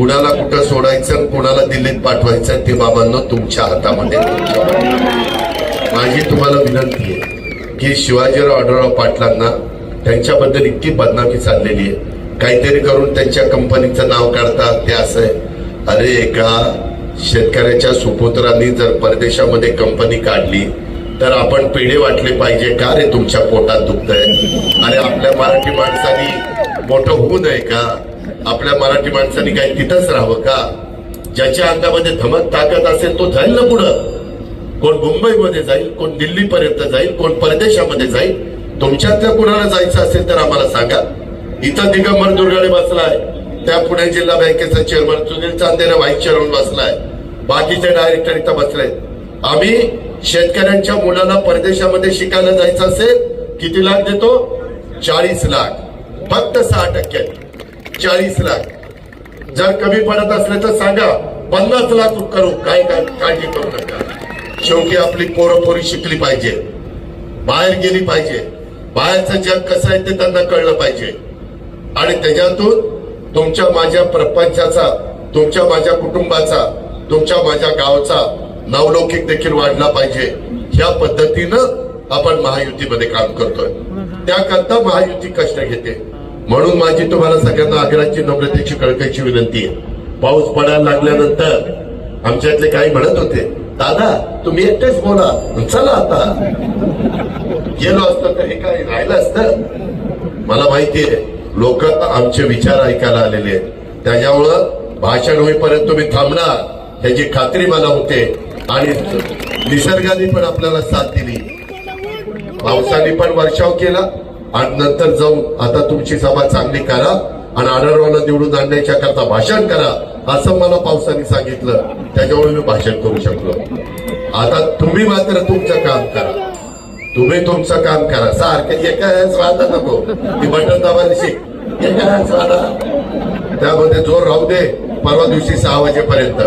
कुणाला कुठं सोडायचं कुणाला दिल्लीत पाठवायचं ते बाबांना तुमच्या हातामध्ये माझी तुम्हाला विनंती आहे की शिवाजीराव आढळराव पाटलांना त्यांच्याबद्दल इतकी बदनामी चाललेली आहे. काहीतरी करून त्यांच्या कंपनीचं नाव काढतात ते असं आहे. अरे एका शेतकऱ्याच्या सुपुत्रांनी जर परदेशामध्ये कंपनी काढली तर आपण पेढे वाटले पाहिजे का रे तुमच्या पोटात दुखतंय? अरे आपल्या मराठी माणसानी मोठं होऊ नये का? आपल्या मराठी माणसानी काही तिथंच राहावं का? ज्याच्या अंगामध्ये धमक ताकद असेल तो जाईल ना पुढं? कोण मुंबईमध्ये जाईल कोण दिल्लीपर्यंत जाईल कोण परदेशामध्ये जाईल? तुमच्यातल्या कुणाला जायचं असेल तर आम्हाला सांगा. इथं दिगंबर दुर्गाडे बसलाय. त्या पुणे जिल्हा बँकेचा chairman Sunil Chandela vice chairman बसलाय. बाकीचे डायरेक्टर इथं बसले आम्ही शेतकऱ्यांच्या मुलाला परदेशामध्ये शिकायला जायचं असेल किती लाख देतो? चाळीस लाख. फक्त सहा टक्के. चाळीस लाख. जर कमी पडत असले तर सांगा पन्नास लाख करू काय काय काळजी करू नका. शेवटी आपली पोरं पोरी शिकली पाहिजे. बाहेर गेली पाहिजे. बाहेरचं जग कसं आहे ते त्यांना कळलं पाहिजे. आणि त्याच्यातून तुमच्या माझ्या प्रपंचाचा तुमच्या माझ्या कुटुंबाचा तुमच्या माझ्या गावचा नवलौकिक देखील वाढला पाहिजे. ह्या पद्धतीनं आपण महायुतीमध्ये काम करतोय. त्याकरता महायुती कष्ट घेते. म्हणून माझी तुम्हाला सगळ्यांना आग्रहाची नम्रतेची कळकायची विनंती आहे. पाऊस पडायला लागल्यानंतर आमच्यातले काही म्हणत होते दादा तुम्ही एकटेच बोला. चला आता. गेलो असतं तर हे काय राहिलं असतं. मला माहितीये लोक आमचे विचार ऐकायला आलेले आहेत. त्याच्यामुळं भाषण होईपर्यंत तुम्ही थांबणार. ह्याची खात्री मला होते. आणि निसर्गाने पण आपल्याला साथ दिली. पावसाने पण वर्षाव केला आणि नंतर जाऊन आता तुमची सभा चांगली करा आणि आढळवाला निवडून आणण्याच्या करता भाषण करा असं मला पावसाने सांगितलं. त्याच्यामुळे मी भाषण करू शकलो. आता तुम्ही मात्र तुमचं काम करा. तुम्ही तुमचं काम करा. सारखं एका राहता नको. ती बटन दाबायला शिक. एका वादा. त्यामध्ये जोर राहू दे. परवा दिवशी सहा वाजेपर्यंत.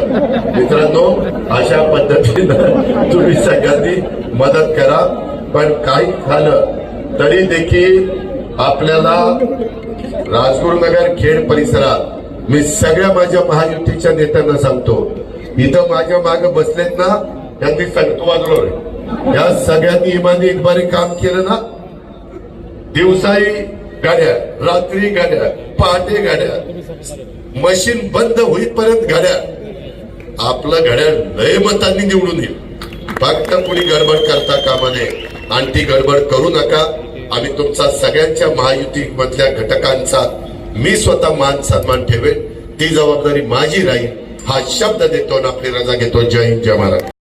मित्रांनो अशा पद्धतीनं तुम्ही सगळ्यांनी मदत करा पण काही झालं तरी देखील आपल्याला राजगुरुनगर खेड परिसरात मी सगळ्या माझ्या महायुतीच्या नेत्यांना सांगतो इथं माझ्या मागे बसलेत ना त्यांनी सांगतो वाजलो या सगळ्यांनी इमानी एक बारी काम केलं ना? दिवसाही गाड्या रात्री गाड्या पहाटे गाड्या मशीन बंद होईपर्यंत घड्याळ. आपलं घड्याळ लय मतांनी निवडून येईल. फक्त कुणी गडबड करता कामा नये. आणि ती गडबड करू नका. आम्ही तुमचा सगळ्यांच्या महायुती मधल्या घटकांचा मी स्वतः मान सन्मान ठेवेन. ती जबाबदारी माझी राहील. हा शब्द देतो आणि आपली रजा घेतो. जय हिंद जय महाराज